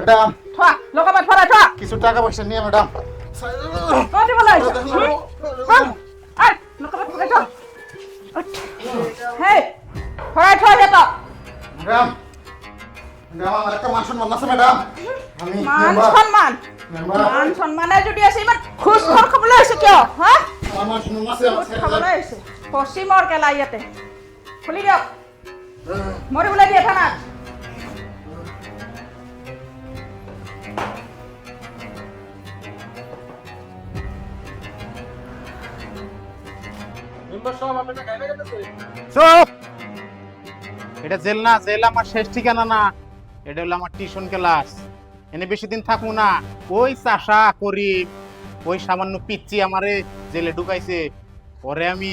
Madam. লগাবাত ভৰাই থোৱা কিছু টাকা পয়সা নিয়ে ম্যাডাম। দিবলৈ আহিছ আই লগাবাত ভৰাই থোৱা হেই ভৰাই থোৱা সিহঁতক ম্যাডাম ম্যাডাম আমার একটা মান সম্মান আছে ম্যাডাম। আমি মান মেম্বার। মান সন্মানে যদি আছে ইমান খোজ খৰ খাবলৈ আহিছে কিয়? হা আমার মান সম্মান আছে আমার খাবলৈ। আহিছে পশ্চিমৰ কেলা ইয়াতে খুলি দিয়ক। মৰিবলৈ দিয়ে থানাত। এটা জেল না, জেল আমার শেষ ঠিকানা না। এটা হলো আমার টিউশন ক্লাস। এনে বেশি দিন থাকব না। ওই চাষা করি, ওই সামান্য পিচ্ছি আমারে জেলে ঢুকাইছে। পরে আমি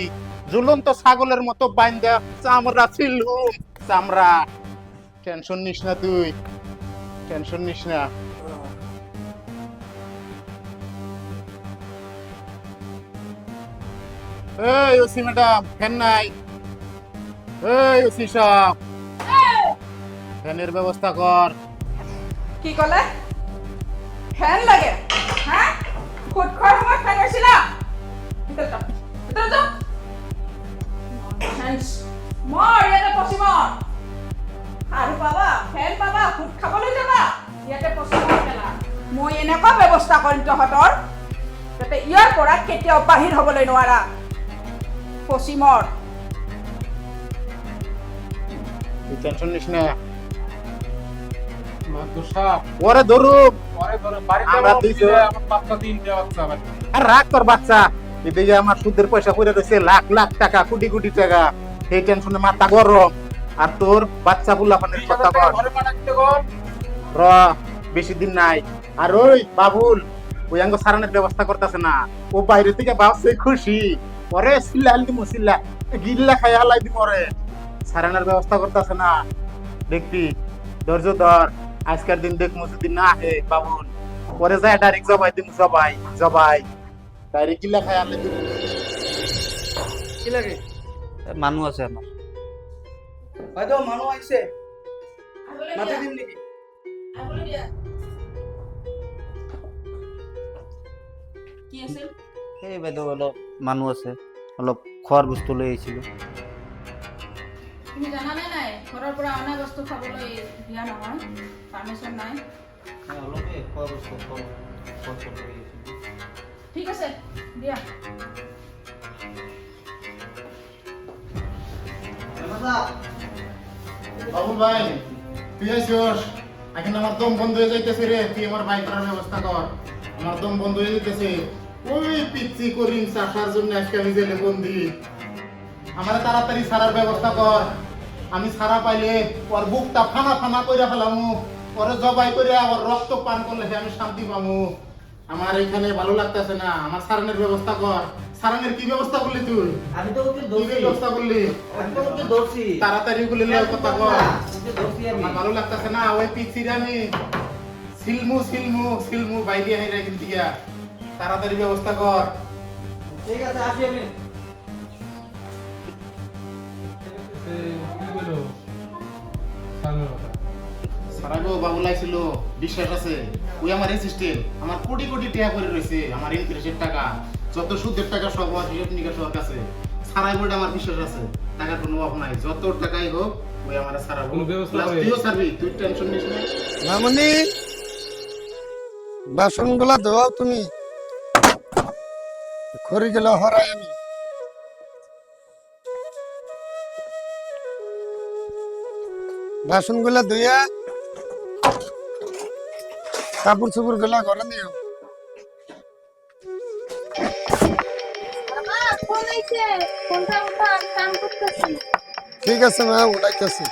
ঝুলন্ত ছাগলের মতো বাইন্দা চামড়া ছিলুম। চামড়া, টেনশন নিস না তুই। টেনশন নিস না। এই ওসি ম্যাডাম ফ্যান নাই। এই ওসি সাহেব ফ্যানের ব্যবস্থা কর। কি ক'লে? ফেন লাগে? হা খুদ খোৱাৰ সময়ত ফেন হৈছিলা ভিতৰত যাওক, ভিতৰত যাওক। Nonsense. মৰ ইয়াতে পশ্চিমৰ আৰু পাবা ফেন পাবা খুদ খাবলৈ যাবা। ইয়াতে পশ্চিমৰ পেলা মই এনেকুৱা ব্যৱস্থা কৰিম তহঁতৰ যাতে ইয়াৰ পৰা কেতিয়াও বাহিৰ হ'বলৈ নোৱাৰা। তুই টেনশন নিস না। ওরে ধরুক আমরা দুইজন। আর রাগ তোর বাচ্চা। এদিকে আমার সুদের পয়সা রয়েছে লাখ লাখ টাকা কোটি কোটি টাকা। এই টেনশনে মাথা গরম। আর তোর বাচ্চা বুলাপানের কথা বল। র বেশি দিন নাই। আর ওই বাবুল ওই আঙ্গ সারানোর ব্যবস্থা করতেছে না। ও বাইরে থেকে ভাবছে খুশি। পরে সিল্লাল দিমু সিল্লা। গিল্লা খাই হালাই দিম ওরে সারানোর ব্যবস্থা করতেছে না। দেখবি ধৈর্য ধর। আজকের দিন দেখমু যদি না হে বাবুল পরে যায় ডাইরেক্ট জবাই দিমু জবাই জবাই। ডাইরেক্ট গিল্লা খাই হালাই দিমু। কি লাগে? মানুহ আছে আমাৰ বাইদেউ মানুহ আহিছে মাতি দিম নেকি? কি আছিল? সেই বাইদেউ অলপ মানুহ আছে। অলপ খোৱাৰ বস্তু লৈ আহিছিলোঁ। তুমি জানানে নাই? ঘৰৰ পৰা অনা বস্তু খাবলৈ দিয়া নহয়। পাৰ্মিশ্যন নাই। অলপ খোৱা বস্তু খোৱা বস্তু লৈ আহিছিলোঁ ঠিক আছে দিয়া। ভাই তুই আইসিস এখন আমার দম বন্ধ হয়ে যাইতেছে রে। তুই আমার বাইক করার ব্যবস্থা কর। আমার দম বন্ধ হয়ে যাইতেছে। ওই পিচ্ছি করিম চাষার জন্য আজকে আমি জেলে বন্দি আমার তাড়াতাড়ি সারার ব্যবস্থা কর। আমি সারা পাইলে ওর বুকটা ফানা ফানা করে ফেলামু। পরে জবাই করে আবার রক্ত পান করলে আমি শান্তি পামু। আমার এখানে ভালো লাগতেছে না। আমার সারানোর ব্যবস্থা কর। সারানোর কি ব্যবস্থা করলি তুই? আমি তো ওকে কি ব্যবস্থা করলি? আমি তো ওকে ধরছি। তাড়াতাড়ি গুলি লয় কথা কর। ওকে আমি। ভালো লাগতেছে না। ওই পিছিয়ে আমি। সিলমু সিলমু সিলমু বাইরে হাইরা কিন্তু তাড়াতাড়ি ব্যবস্থা কর। ঠিক আছে আসি আমি। সারাগো বাবু লাইছিল বিশ্বাস আছে? ওই আমার অ্যাসিস্ট্যান্ট আমার কোটি কোটি টাকা করে রয়েছে আমার ইন্টারেস্টের টাকা। যত সুদের টাকা সব আমার হিসাব নিকাশ সবার কাছে। সারাই বলে আমার বিশ্বাস আছে টাকার কোনো অভাব নাই। যত টাকাই হোক ওই আমার সারাবো কোনো ব্যবস্থা Plus হবে? তুইও সারবি তুই টেনশন নিস না। মামনি বাসনগুলা ধোয়াও তুমি। খড়ি গেল হরাই আমি। বাসনগুলা ধুইয়া কাপড় চোপড়গুলা ঘরে নিও ঠিক আছে মা উঠাইতেছি।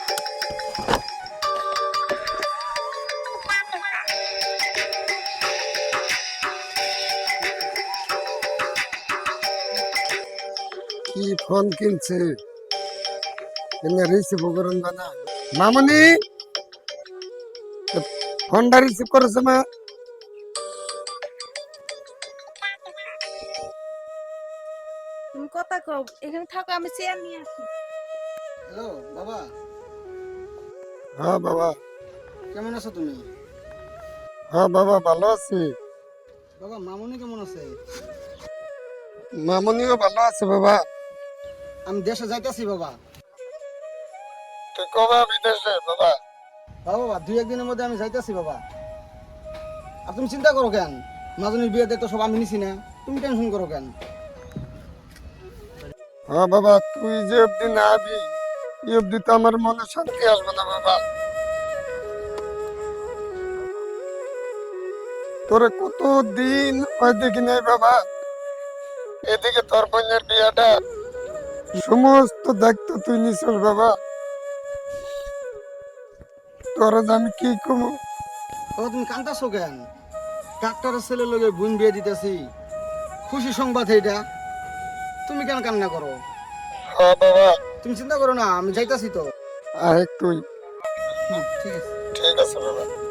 কি ফোন কিনছে? এনে রিসিভ করুন না মামনি ফোনটা রিসিভ করেছে মা? তুমি কথা কও এখানে থাকো আমি চেয়ার নিয়ে আসি। হ্যালো বাবা। হ্যাঁ বাবা। কেমন আছো তুমি? হ্যাঁ বাবা ভালো আছি। বাবা মামুনি কেমন আছে? মামনিও ভালো আছে বাবা। আমি দেশে যাইতাছি বাবা। তুই কবে বিদেশে বাবা? হ্যাঁ বাবা দুই একদিনের মধ্যে আমি যাইতাছি বাবা। আর তুমি চিন্তা করো কেন? মাজনির বিয়েতে তো সব আমি নিছি না। তুমি টেনশন করো কেন? হ্যাঁ বাবা তুই যে অব্দি না আবি এই অব্দি তো আমার মনে শান্তি আসবে না বাবা। তোরে কত দিন হয় দেখি নাই বাবা? এদিকে তোর বোনের বিয়াটা সমস্ত দায়িত্ব তুই নিছিস বাবা। তোর আমি কি কমু? বাবা তুমি কান্দাছো কেন? ডাক্তারের ছেলে লগে বোন বিয়ে দিতেছি। খুশি সংবাদ এইটা। তুমি কেন কান্না করো? বাবা। তুমি চিন্তা করো না আমি যাইতাছি তো। আরে তুই। ঠিক আছে। ঠিক আছে বাবা।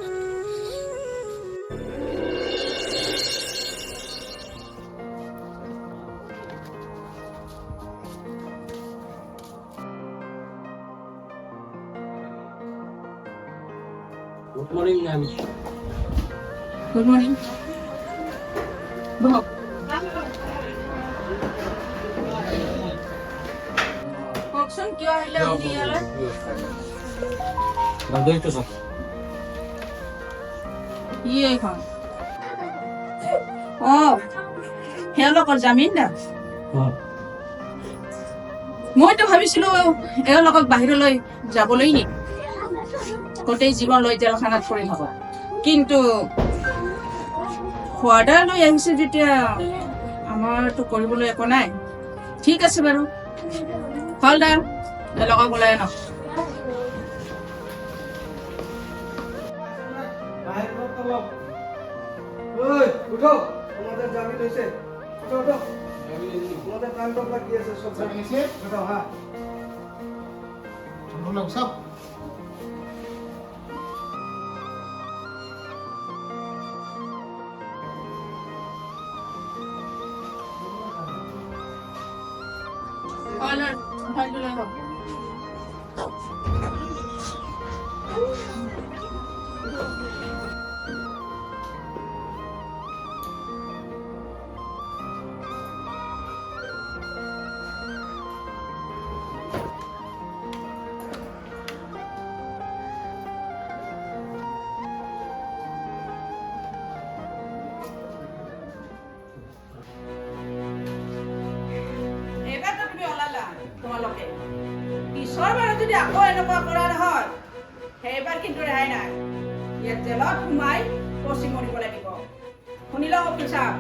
গুড মর্নিং বহ কওকচোন কিয় আহিলে আপুনি ইয়ালৈ কি এইখন অ তেওঁলোকৰ জামিনদাৰ মইতো ভাবিছিলো এওঁৰ লগত বাহিৰলৈ যাবলৈ নি গোটেই জীৱনলৈ জেলখানাত পৰি হ'ব কিন্তু খোৱাদা লৈ আহিছে যেতিয়া আমাৰতো কৰিবলৈ একো নাই। ঠিক আছে বাৰু। হলদাৰ এওঁলোকক ওলাই আনক। উঠো শুনিলা অফিচাৰ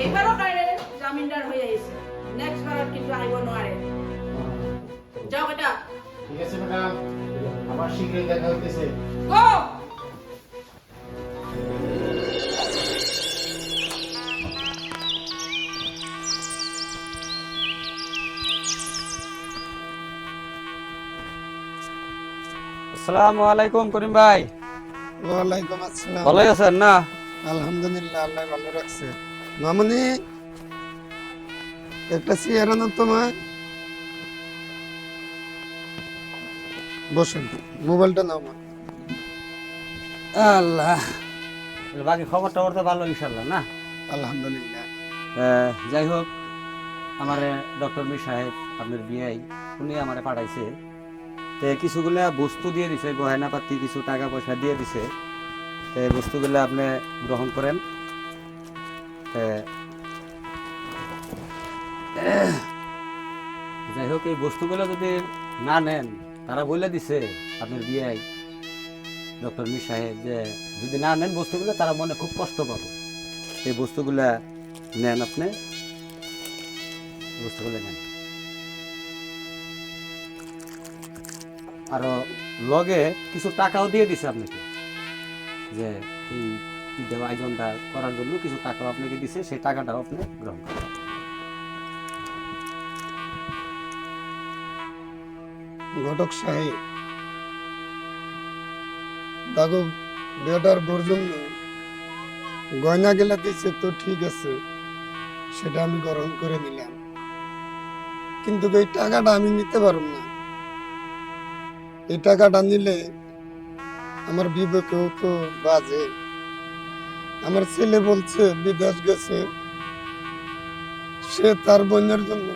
এইবাৰৰ কাৰণে জামিনদাৰ হৈ আহিছে নেক্সট বাৰত কিন্তু আহিব নোৱাৰে। যাওক এটা। ঠিক আছে ম্যাডাম আবার শীঘ্রই দেখা হইতেছে। গো আসসালামু আলাইকুম করিম ভাই। ওয়ালাইকুম আসসালাম। ভালোই আছেন না? আলহামদুলিল্লাহ আল্লাহ ভালো রাখছে। মামনি একটা চেয়ার আনো তোমার বসেন মোবাইলটা নাও আল্লাহ। বাকি খবর টবর তো ভালো ইনশাল্লাহ না? আলহামদুলিল্লাহ। আহ, যাই হোক আমার ডক্টর মি সাহেব আপনার বিআই উনি আমারে পাঠাইছে। তে কিছুগুলা বস্তু দিয়ে দিছে গহনা পাতি কিছু টাকা পয়সা দিয়ে দিছে। তে বস্তুগুলা আপনি গ্রহণ করেন। যাই হোক, এই বস্তুগুলো যদি না নেন, তারা বলে দিছে আপনার বিআই ডক্টর মি সাহেব যে যদি না নেন বস্তুগুলো, তারা মনে খুব কষ্ট পাবো। এই বস্তুগুলা নেন আপনি। বস্তুগুলো নেন। আরও লগে কিছু টাকাও দিয়ে দিছে আপনাকে। যে এই ঈদের আয়োজনটা করার জন্য কিছু টাকাও আপনাকে দিছে, সেই টাকাটাও আপনি গ্রহণ করেন ঘটক সাহেব, দেখো, বেটার বোর জন্য গয়না গেলা দিচ্ছে তো ঠিক আছে, সেটা আমি গ্রহণ করে নিলাম। কিন্তু এই টাকাটা আমি নিতে পারব না। এই টাকাটা নিলে আমার বিবেকেও তো বাজে। আমার ছেলে বলছে, বিদেশ গেছে। সে তার বোনের জন্য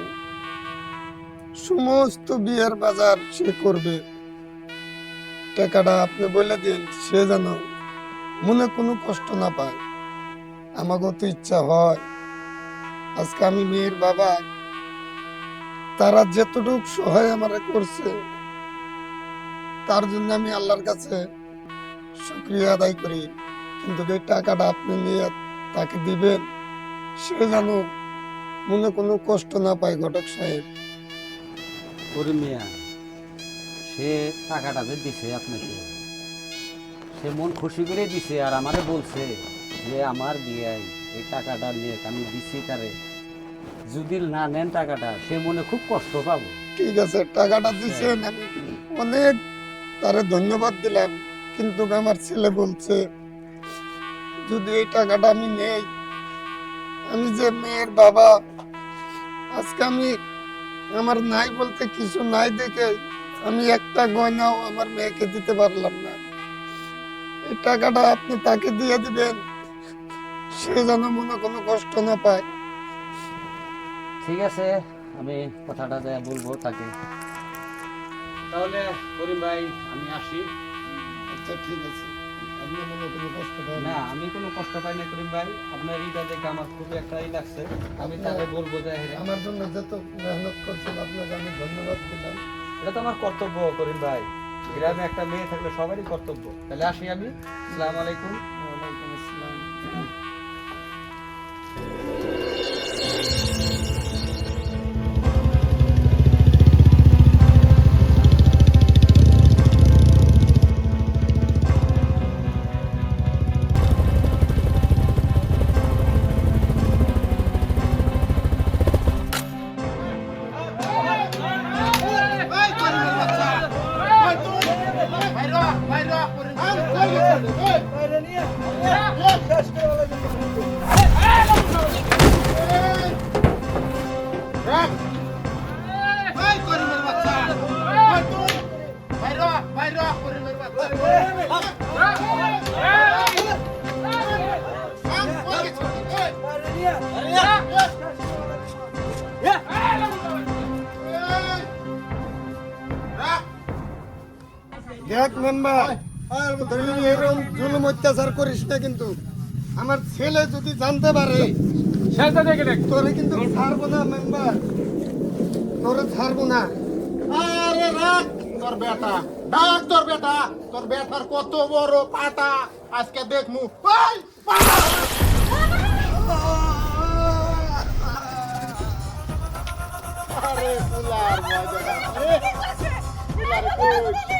সমস্ত বিয়ের বাজার সে করবে। টাকাটা আপনি বলে দিন, সে যেন মনে কোনো কষ্ট না পায়। আমাকেও তো ইচ্ছা হয়। আজকে আমি মেয়ের বাবা। তারা যেতটুকু সহায় আমার করছে, তার জন্য আমি আল্লাহর কাছে শুক্রিয়া আদায় করি। কিন্তু এই টাকাটা আপনি নিয়ে তাকে দিবেন সে যেন মনে কোনো কষ্ট না পায় ঘটক সাহেব। মিয়া সে টাকাটা যে দিছে আপনাকে সে মন খুশি করে দিছে আর আমারে বলছে যে আমার বিয়ে এই টাকাটা নিয়ে আমি দিছি তারে। যদি না নেন টাকাটা সে মনে খুব কষ্ট পাবো। ঠিক আছে টাকাটা দিছেন আমি অনেক তারে ধন্যবাদ দিলাম। কিন্তু আমার ছেলে বলছে, যদি এই টাকাটা আমি নেই, আমি যে মেয়ের বাবা, আজকে আমি আমার নাই বলতে কিছু নাই দেখে আমি একটা গয়নাও আমার মেয়েকে দিতে পারলাম না। এই টাকাটা আপনি তাকে দিয়ে দিবেন, সে যেন মনে কোনো কষ্ট না পায়। ঠিক আছে, আমি কথাটা বলব তাকে। তাহলে করিম ভাই, আমি আসি। আচ্ছা ঠিক আছে। আপনি মনে কোনো কষ্ট পাবেন না আমি কোনো কষ্ট পাই না করিম ভাই। আপনার এইটা দেখে আমার খুবই একটা ই লাগছে। আমি তাকে বলব যে হ্যাঁ, আমার জন্য যত মেহনত করছেন আপনাকে আমি ধন্যবাদ দিলাম। এটা তো আমার কর্তব্য করিম ভাই। গ্রামে একটা মেয়ে থাকলে সবারই কর্তব্য। তাহলে আসি আমি। আসসালামু আলাইকুম। দেখ মেম্বার এরকম জুলুম অত্যাচার করিস না কিন্তু। আমার ছেলে যদি জানতে পারে তোরে কিন্তু ছাড়বো না মেম্বার। তোরে ছাড়বো না। আরে রাখ তোর বেটা ডাক তোর বেটা। তোর বেটার কত বড় পাটা আজকে দেখমু। ওই, পাটা! আরে ফুলার মজাটা আরে ফুলার কই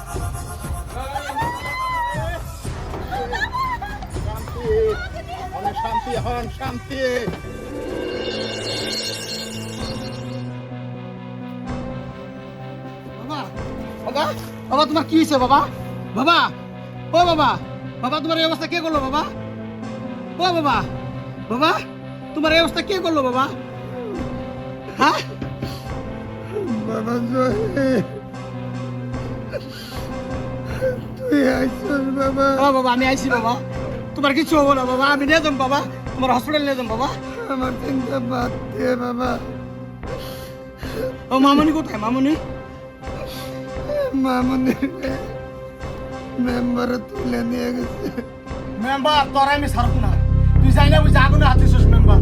শান্তি হন শান্তি। বাবা বাবা বাবা তোমার কি হয়েছে বাবা? বাবা ও বাবা বাবা তোমার এই অবস্থা কে করল বাবা? ও বাবা বাবা তোমার এই অবস্থা কে করল বাবা? হ্যাঁ? বাবা জয় তুই আইসস বাবা। ও বাবা আমি আইছি বাবা। তোমার কিছু হব না বাবা আমি নিয়ে যাম বাবা। তোমার হসপিটাল নিয়ে যান বাবা। আমার চিন্তা বাদ দিয়ে বাবা। ও মামনি কোথায়? মামনি? মামুনি মেম্বার তুলে নিয়ে গেছে। মেম্বার তোর আমি ছাড়ব না। তুই জানি না বুঝি আগুনে হাতিছিস মেম্বার।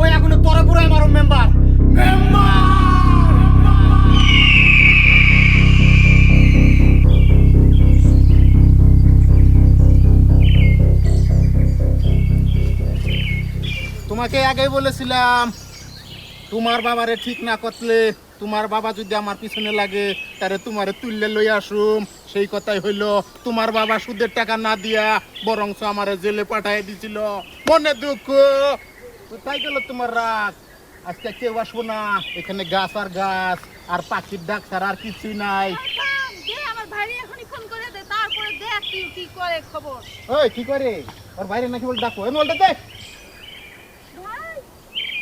ওই আগুনে তোরে পুরাই মারো মেম্বার। মেম্বার! তোমাকে আগেই বলেছিলাম তোমার বাবারে ঠিক না করলে তোমার বাবা যদি আমার পিছনে লাগে তারে তোমারে তুললে লই আসুম। সেই কথাই হইল তোমার বাবা সুদের টাকা না দিয়া বরংস আমারে জেলে পাঠাই দিছিল। মনে দুঃখ? কোথায় গেল তোমার রাগ? আজকে কেউ আসব না এখানে গাছ আর গাছ আর পাখির ডাক ছাড়া আর কিছুই নাই। দেখ ওই কি করে ওর বাইরে নাকি বলে ডাকো এ বলতে দে ভাই আরে দে। এ, আর বাচ্চা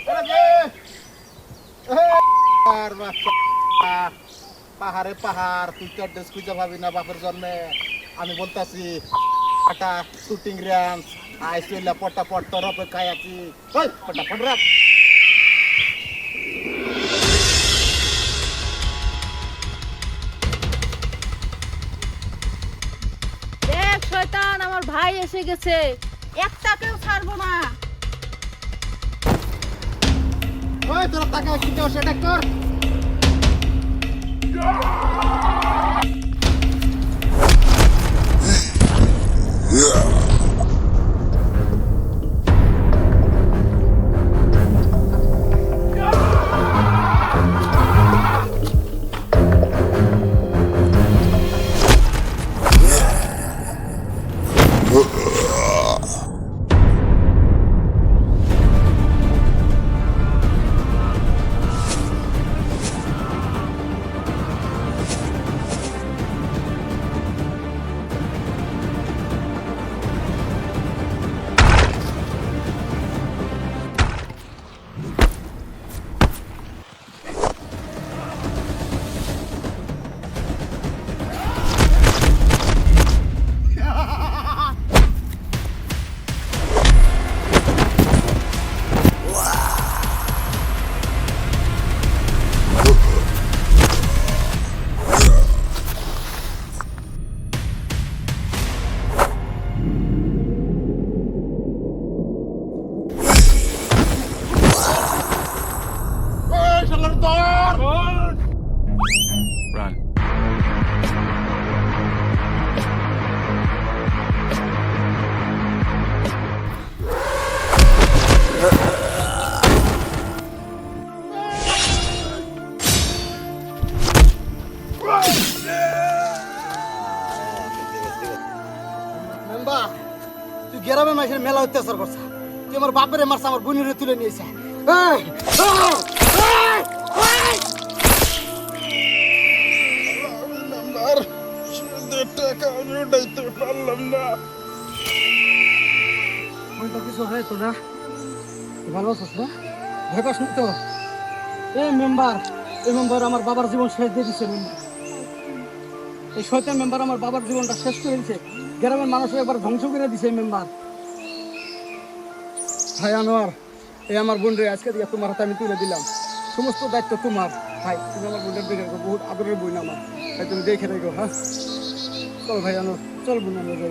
পাহাড়ে পাহাড়, তুই তো ড্রেস খুঁজে পাবি না বাপের জন্মে। আমি বলতাছি, একটা শুটিং রেঞ্জ আইসিল্লা পটা পট তোর অপেক্ষায় আছি। ওই পটা পট রাখ। ভাই এসে গেছে। একটাকেও ছাড়বো না। ওই তোর টাকা কি দেও সেটা কর। তুই গ্রামে মাসের মেলা অত্যাচার করছ। তুই আমার বাপের মারছে আমার বোনের তুলে নিয়েছে। এই, এই, এই, এই! আমি তো কিছু হয়েছো না। তুই ভালো আছিস না? ভয় পাস না তো? এই মেম্বার এই মেম্বার আমার বাবার জীবন শেষ দিয়ে দিচ্ছে মেম্বার। এই শয়তান মেম্বার আমার বাবার জীবনটা শেষ করে দিছে। গ্রামের মানুষকে একবার ধ্বংস করে দিছে মেম্বার। ভাই আনোয়ার এই আমার বোন আজকে দিয়ে তোমার হাতে আমি তুলে দিলাম। সমস্ত দায়িত্ব তোমার। ভাই তুমি আমার বোনের দিকে রেখো, বহুত আদরের বই না আমার। ভাই তুমি দেখে রেখো হ্যাঁ? চল ভাই আনোয়ার চল বোন আমরা যাই